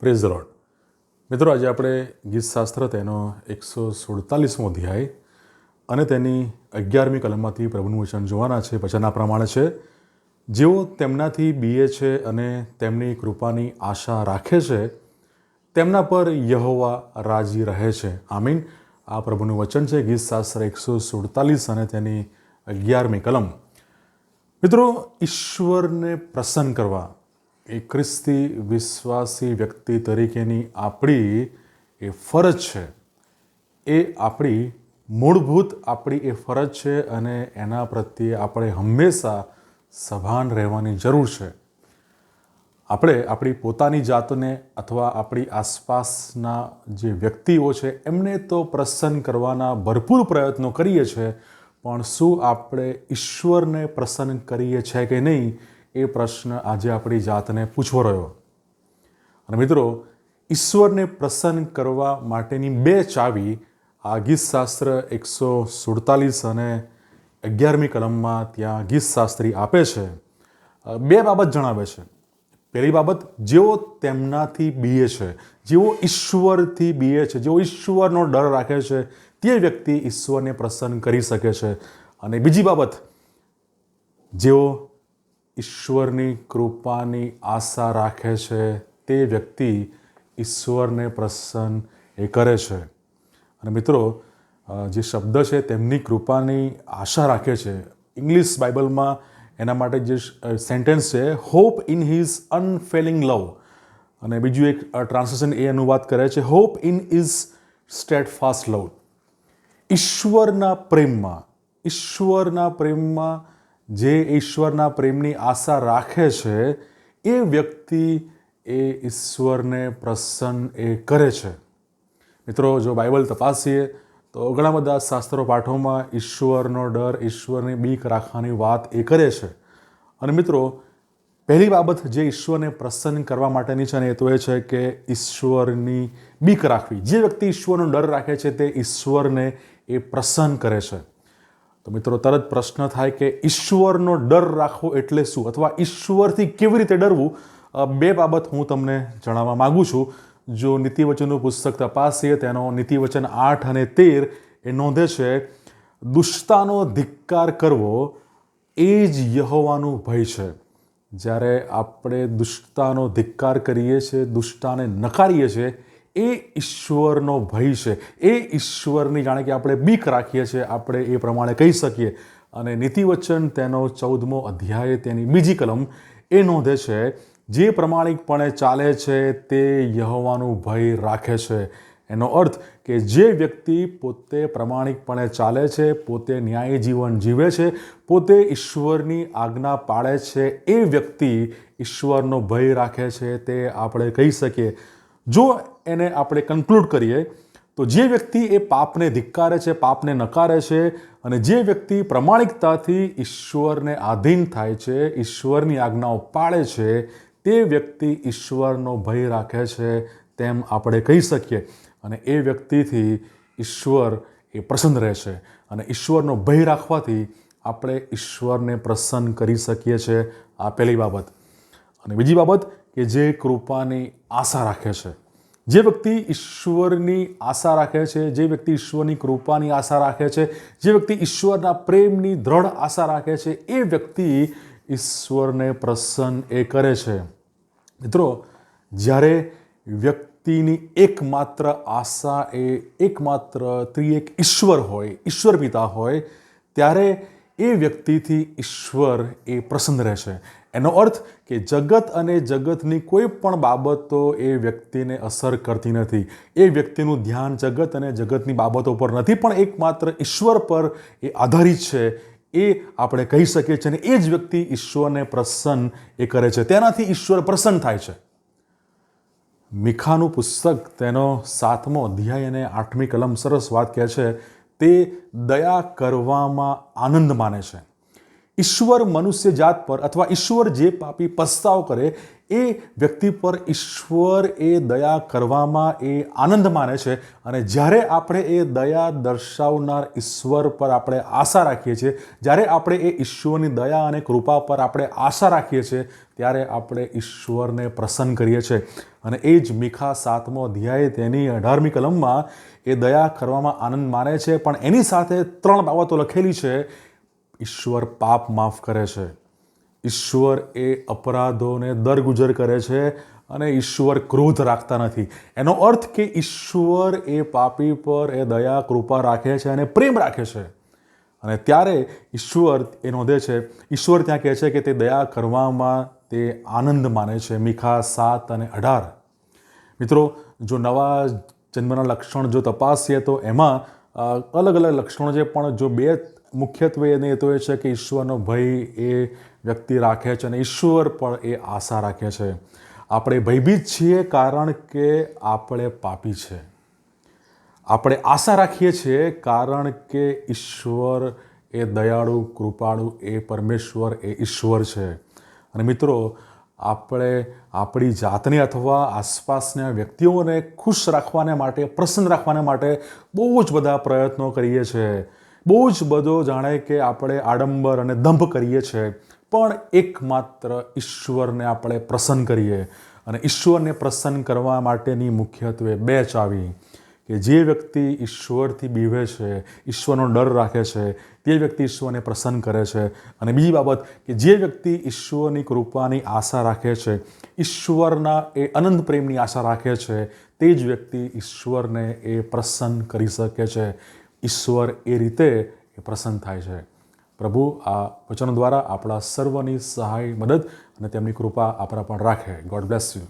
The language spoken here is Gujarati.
પ્રેઝ રોડ મિત્રો, આજે આપણે ગીતશાસ્ત્ર તેનો એકસો સુડતાલીસમો અધ્યાય અને તેની અગિયારમી કલમમાંથી પ્રભુનું વચન જોવાના છે. વચનના પ્રમાણે છે, જેઓ તેમનાથી બીએ છે અને તેમની કૃપાની આશા રાખે છે, તેમના પર યહોવા રાજી રહે છે. આમીન. આ પ્રભુનું વચન છે, ગીતશાસ્ત્ર એકસો સુડતાલીસ અને તેની અગિયારમી કલમ. મિત્રો, ઈશ્વરને પ્રસન્ન કરવા એ ખ્રિસ્તી વિશ્વાસી વ્યક્તિ તરીકેની આપણી એ ફરજ છે. એ આપણી મૂળભૂત આપણી એ ફરજ છે અને એના પ્રત્યે આપણે હંમેશા સભાન રહેવાની જરૂર છે. આપણે આપણી પોતાની જાતને અથવા આપણી આસપાસના જે વ્યક્તિઓ છે, એમને તો પ્રસન્ન કરવાના ભરપૂર પ્રયત્નો કરીએ છીએ પણ શું આપણે ઈશ્વરને પ્રસન્ન કરીએ છીએ કે નહીં એ પ્રશ્ન આજે આપણી જાતને પૂછવો રહ્યો. અને મિત્રો, ઈશ્વરને પ્રસન્ન કરવા માટેની બે ચાવી આ ગીતશાસ્ત્ર એકસો સુડતાલીસ અને અગિયારમી કલમમાં ત્યાં ગીતશાસ્ત્રી આપે છે. બે બાબત જણાવે છે. પહેલી બાબત, જેઓ તેમનાથી બીએ છે, જેઓ ઈશ્વરથી બીએ છે, જેઓ ઈશ્વરનો ડર રાખે છે, તે વ્યક્તિ ઈશ્વરને પ્રસન્ન કરી શકે છે. અને બીજી બાબત, જેઓ ઈશ્વરની કૃપાની આશા રાખે છે, તે વ્યક્તિ ઈશ્વરને પ્રસન્ન એ કરે છે. અને મિત્રો જે શબ્દ છે તેમની કૃપાની આશા રાખે છે. ઇંગ્લિશ બાઇબલમાં એના માટે જે સેન્ટેન્સ છે hope in his unfailing love અને બીજું એક ટ્રાન્સલેશન એ અનુવાદ કરે છે hope in his steadfast love ઈશ્વરના પ્રેમમાં ઈશ્વરના પ્રેમમાં જે ઈશ્વરના પ્રેમની આશા રાખે છે, એ વ્યક્તિ એ ઈશ્વરને પ્રસન્ન એ કરે છે. મિત્રો, જો બાઇબલ તપાસીએ, તો ઘણા બધા શાસ્ત્રો પાઠોમાં ઈશ્વરનો ડર, ઈશ્વરની બીક રાખવાની વાત એ કરે છે. અને મિત્રો, પહેલી બાબત જે ઈશ્વરને પ્રસન્ન કરવા માટેની છે ને, એ તો એ છે કે ઈશ્વરની બીક રાખવી. જે વ્યક્તિ ઈશ્વરનો ડર રાખે છે, તે ઈશ્વરને એ પ્રસન્ન કરે છે. તો મિત્રો, તરત પ્રશ્ન થાય કે ઈશ્વરનો ડર રાખવો એટલે શું? અથવા ઈશ્વરથી કેવી રીતે ડરવું? બે બાબત હું તમને જણાવવા માગું છું. જો નીતિવચનનું પુસ્તક તપાસીએ, તેનો નીતિવચન આઠ અને તેર એ નોંધે છે, દુષ્ટાનો ધિક્કાર કરવો એ જ યહોવાનું ભય છે. જ્યારે આપણે દુષ્ટાનો ધિક્કાર કરીએ છીએ, દુષ્ટાને નકારીએ છીએ એ ઈશ્વરનો ભય છે. એ ઈશ્વરની જાણે કે આપણે બીક રાખીએ છીએ, આપણે એ પ્રમાણે કહી શકીએ. અને નીતિવચન તેનો ચૌદમો અધ્યાય તેની બીજી કલમ એ નોંધે છે, જે પ્રમાણિકપણે ચાલે છે તે યહવાનું ભય રાખે છે. એનો અર્થ કે જે વ્યક્તિ પોતે પ્રમાણિકપણે ચાલે છે, પોતે ન્યાયી જીવન જીવે છે, પોતે ઈશ્વરની આજ્ઞા પાળે છે, એ વ્યક્તિ ઈશ્વરનો ભય રાખે છે તે આપણે કહી શકીએ. જો એને આપણે કન્ક્લુડ કરીએ, તો જે વ્યક્તિ એ પાપને ધિક્કારે છે, પાપને નકારે છે અને જે વ્યક્તિ પ્રમાણિકતાથી ઈશ્વરને આધીન થાય છે, ઈશ્વરની આજ્ઞાઓ પાળે છે, તે વ્યક્તિ ઈશ્વરનો ભય રાખે છે તેમ આપણે કહી શકીએ. અને એ વ્યક્તિથી ઈશ્વર એ પ્રસન્ન રહે છે અને ઈશ્વરનો ભય રાખવાથી આપણે ઈશ્વરને પ્રસન્ન કરી શકીએ છીએ. આ પહેલી બાબત. અને બીજી બાબત કે જે કૃપાની આશા રાખે છે. જે વ્યક્તિ ઈશ્વરની આશા રાખે છે, જે વ્યક્તિ ઈશ્વરની કૃપાની આશા રાખે છે, જે વ્યક્તિ ઈશ્વરના પ્રેમની દ્રઢ આશા રાખે છે, એ વ્યક્તિ ઈશ્વરને પ્રસન્ન એ કરે છે. મિત્રો, જ્યારે વ્યક્તિની એકમાત્ર આશા એ એકમાત્ર ત્રિએક ઈશ્વર હોય, ઈશ્વર પિતા હોય, ત્યારે એ વ્યક્તિથી ઈશ્વર એ પ્રસન્ન રહે છે. એનો અર્થ કે જગત અને જગતની કોઈ પણ બાબતો એ વ્યક્તિને અસર કરતી નથી. એ વ્યક્તિનું ધ્યાન જગત અને જગતની બાબતો પર નથી, પણ એકમાત્ર ઈશ્વર પર એ આધારિત છે. એ આપણે કહી શકીએ છીએ અને એ જ વ્યક્તિ ઈશ્વરને પ્રસન્ન એ કરે છે. તેનાથી ઈશ્વર પ્રસન્ન થાય છે. મીખાનું પુસ્તક તેનો સાતમો અધ્યાય અને આઠમી કલમ સરસ વાત કહે છે, તે દયા કરવામાં આનંદ માને છે. ઈશ્વર મનુષ્ય જાત પર અથવા ઈશ્વર જે પાપી પસ્તાવ કરે, એ વ્યક્તિ પર ઈશ્વર એ દયા કરવામાં એ આનંદ માને છે. અને જ્યારે આપણે એ દયા દર્શાવનાર ઈશ્વર પર આપણે આશા રાખીએ છીએ, જ્યારે આપણે એ ઈશ્વરની દયા અને કૃપા પર આપણે આશા રાખીએ છીએ, ત્યારે આપણે ઈશ્વરને પ્રસન્ન કરીએ છીએ. અને એ જ મીખા સાતમો અધ્યાય તેની અઢારમી કલમમાં એ દયા કરવામાં આનંદ માને છે. પણ એની સાથે ત્રણ બાબતો લખેલી છે. ઈશ્વર પાપ માફ કરે છે. ઈશ્વર એ અપરાધોને દરગુજર કરે છે અને ઈશ્વર ક્રોધ રાખતા નથી. એનો અર્થ કે ઈશ્વર એ પાપી પર એ દયા, કૃપા રાખે છે અને પ્રેમ રાખે છે. અને ત્યારે ઈશ્વર એ નોંધે છે, ઈશ્વર ત્યાં કહે છે કે તે દયા કરવામાં તે આનંદ માને છે. મીખા સાત અને અઢાર. મિત્રો, જો નવા જન્મના લક્ષણ જો તપાસીએ તો એમાં અલગ અલગ લક્ષણો છે, પણ જો બે મુખ્યત્વે એ તો એ છે કે ઈશ્વરનો ભય એ વ્યક્તિ રાખે છે અને ઈશ્વર પણ એ આશા રાખે છે. આપણે ભયભીત છીએ કારણ કે આપણે પાપી છે. આપણે આશા રાખીએ છીએ કારણ કે ઈશ્વર એ દયાળુ, કૃપાળુ, એ પરમેશ્વર, એ ઈશ્વર છે. અને મિત્રો, આપણે આપણી જાતને અથવા આસપાસના વ્યક્તિઓને ખુશ રાખવાને માટે, પ્રસન્ન રાખવાને માટે બહુ જ બધા પ્રયત્નો કરીએ છીએ. બહુ જ બધો જાણે કે આપણે આડંબર અને દંભ કરીએ છીએ પણ એકમાત્ર ઈશ્વરને આપણે પ્રસન્ન કરીએ. અને ઈશ્વરને પ્રસન્ન કરવા માટેની મુખ્યત્વે બે ચાવી, કે જે વ્યક્તિ ઈશ્વરથી બીવે છે, ઈશ્વરનો ડર રાખે છે, તે વ્યક્તિ ઈશ્વરને પ્રસન્ન કરે છે. અને બીજી બાબત, કે જે વ્યક્તિ ઈશ્વરની કૃપાની આશા રાખે છે, ઈશ્વરના એ અનંત પ્રેમની આશા રાખે છે, તે જ વ્યક્તિ ઈશ્વરને એ પ્રસન્ન કરી શકે છે. ઈશ્વર એ રીતે એ પ્રસન્ન થાય છે. પ્રભુ આ વચનો દ્વારા આપણા સર્વની સહાય, મદદ અને તેમની કૃપા આપણા પણ રાખે. God bless you